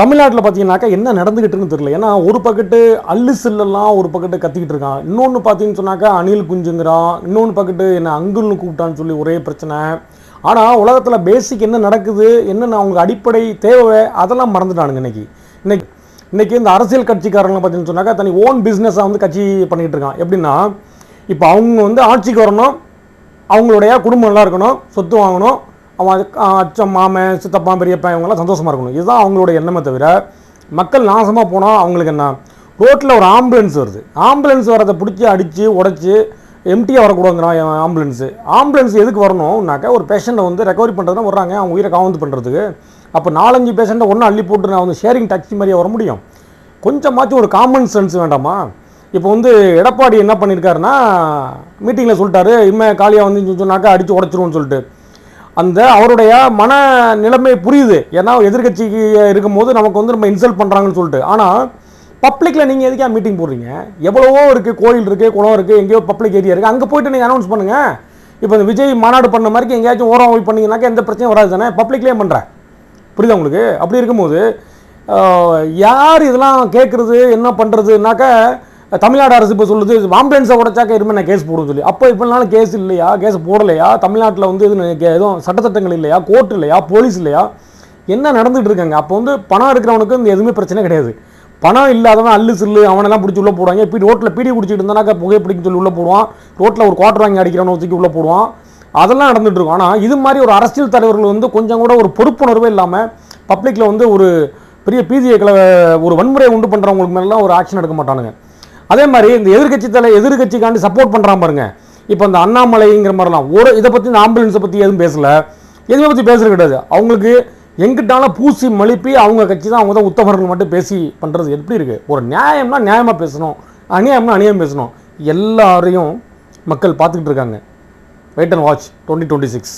தமிழ்நாட்டில் பார்த்தீங்கன்னாக்கா என்ன நடந்துகிட்டு தெரியல. ஏன்னா ஒரு பக்கெட்டு அல்லு சில்லெல்லாம் ஒரு பக்கெட்டு கத்திக்கிட்டு இருக்கான் இன்னொன்று பார்த்தீங்கன்னு சொன்னாக்கா அணில் குஞ்சுங்கிறான் இன்னொன்று பக்கெட்டு என்ன அங்குல்னு கூப்பிட்டான்னு சொல்லி ஒரே பிரச்சனை. ஆனால் உலகத்தில் பேசிக் என்ன நடக்குது என்னென்ன அவங்க அடிப்படை தேவை அதெல்லாம் மறந்துட்டானுங்க இன்னைக்கு. இன்னைக்கு இன்னைக்கு இந்த அரசியல் கட்சிக்காரங்க பார்த்தீங்கன்னு சொன்னாக்கா தனி ஓன் பிஸ்னஸாக வந்து கட்சி பண்ணிக்கிட்டு இருக்கான். எப்படின்னா இப்போ அவங்க வந்து ஆட்சிக்கு வரணும் அவங்களுடைய குடும்பம் நல்லா இருக்கணும் சொத்து வாங்கணும் அவன் அச்சம் மாமன் சித்தப்பா பெரியப்பா இவங்கெல்லாம் சந்தோஷமாக இருக்கணும். இதுதான் அவங்களோட எண்ணமே தவிர மக்கள் நாசமாக போனால் அவங்களுக்கு என்ன? ரோட்டில் ஒரு ஆம்புலன்ஸ் வருது. ஆம்புலன்ஸ் வரதை பிடிச்சி அடித்து உடச்சி எம்டியாக வரக்கூடாதுங்கிறான் ஆம்புலன்ஸு. ஆம்புலன்ஸ் எதுக்கு வரணும்னாக்கா ஒரு பேஷண்ட்டை வந்து ரெக்கவரி பண்ணுறதுனா வர்றாங்க. அவங்க உயிரை காவந்து பண்ணுறதுக்கு அப்போ நாலஞ்சு பேஷண்ட்டை ஒன்றும் அள்ளி போட்டு நான் வந்து ஷேரிங் டாக்ஸி மாதிரியே வர முடியும். கொஞ்சமாச்சும் ஒரு காமன் சென்ஸ் வேண்டாமா? இப்போ வந்து எடப்பாடி என்ன பண்ணியிருக்காருன்னா மீட்டிங்கில் சொல்லிட்டாரு. இனிமே காலியாக வந்து சொன்னாக்கா அடித்து உடச்சிருவோன்னு சொல்லிட்டு. அந்த அவருடைய மன நிலைமை புரியுது. ஏன்னா எதிர்கட்சிக்கு இருக்கும்போது நமக்கு வந்து நம்ம இன்சல்ட் பண்ணுறாங்கன்னு சொல்லிட்டு. ஆனால் பப்ளிக்கில் நீங்கள் எதுக்கா மீட்டிங் போடுறீங்க? எவ்வளவோ இருக்குது கோயில் இருக்குது குளம் இருக்குது எங்கேயோ பப்ளிக் ஏரியா இருக்குது அங்கே போய்ட்டு நீங்கள் அனௌன்ஸ் பண்ணுங்கள் இப்போ இந்த விஜய் மாநாடு பண்ண மாதிரி எங்கேயாச்சும் ஓரம் போய் பண்ணீங்கன்னாக்கா எந்த பிரச்சனையும் வராது தானே? பப்ளிக்லேயே பண்ணுறேன் புரியுதா உங்களுக்கு? அப்படி இருக்கும்போது யார் இதெல்லாம் கேட்குறது என்ன பண்ணுறதுனாக்கா தமிழ்நாடு அரசு இப்போ சொல்லுது ஆம்புலன்ஸை உடைச்சாக்க இருமே நான் கேஸ் போடுன்னு சொல்லி. அப்போ இப்போனாலும் கேஸ் இல்லையா? கேஸ் போடலையா? தமிழ்நாட்டில் வந்து இது கே- எதுவும் சட்டத்திட்டங்கள் இல்லையா? கோர்ட் இல்லையா? போலீஸ் இல்லையா? என்ன நடந்துட்டு இருக்காங்க? அப்போ வந்து பணம் இருக்கிறவனுக்கு இந்த எதுவுமே பிரச்சனை கிடையாது. பணம் இல்லாதவன் அல்லு சில்லு அவனெல்லாம் பிடிச்சி உள்ளே போடுவாங்க. இப்போ ரோட்டில் பீடி குடிச்சிட்டு இருந்தானாக்கா புகை பிடிக்க சொல்லி உள்ளே போடுவான். ரோட்டில் ஒரு குவார்டர் வாங்கி அடிக்கிறவனை தூக்கி உள்ளே போடுவான். அதெல்லாம் நடந்துட்டு இருக்கும். ஆனால் இது மாதிரி ஒரு அரசியல் தலைவர்கள் வந்து கொஞ்சம் கூட ஒரு பொறுப்புணர்வே இல்லாமல் பப்ளிக்கில் வந்து ஒரு பெரிய பீதியை ஒரு வன்முறையை உண்டு பண்ணுறவங்களுக்கு மேலாம் ஒரு ஆக்ஷன் எடுக்க மாட்டானுங்க. அதே மாதிரி இந்த எதிர்கட்சி தலை எதிர்கட்சிக்காண்டி சப்போர்ட் பண்ணுறான் பாருங்க. இப்போ இந்த அண்ணாமலைங்கிற மாதிரிலாம் ஒரு இதை பற்றி இந்த ஆம்புலன்ஸை பற்றி எதுவும் பேசலை. எதுவுமே பற்றி பேசுறது கிடையாது. அவங்களுக்கு எங்கிட்டாலும் பூசி மழுப்பி அவங்க கட்சி தான் அவங்க தான் உத்தவர்கள் மட்டும் பேசி பண்ணுறது எப்படி இருக்குது ஒரு நியாயம்னா நியாயமாக பேசணும். அநியாயம்னா அநியாயம் பேசணும். எல்லாரையும் மக்கள் பார்த்துக்கிட்டு இருக்காங்க. Wait and watch twenty twenty six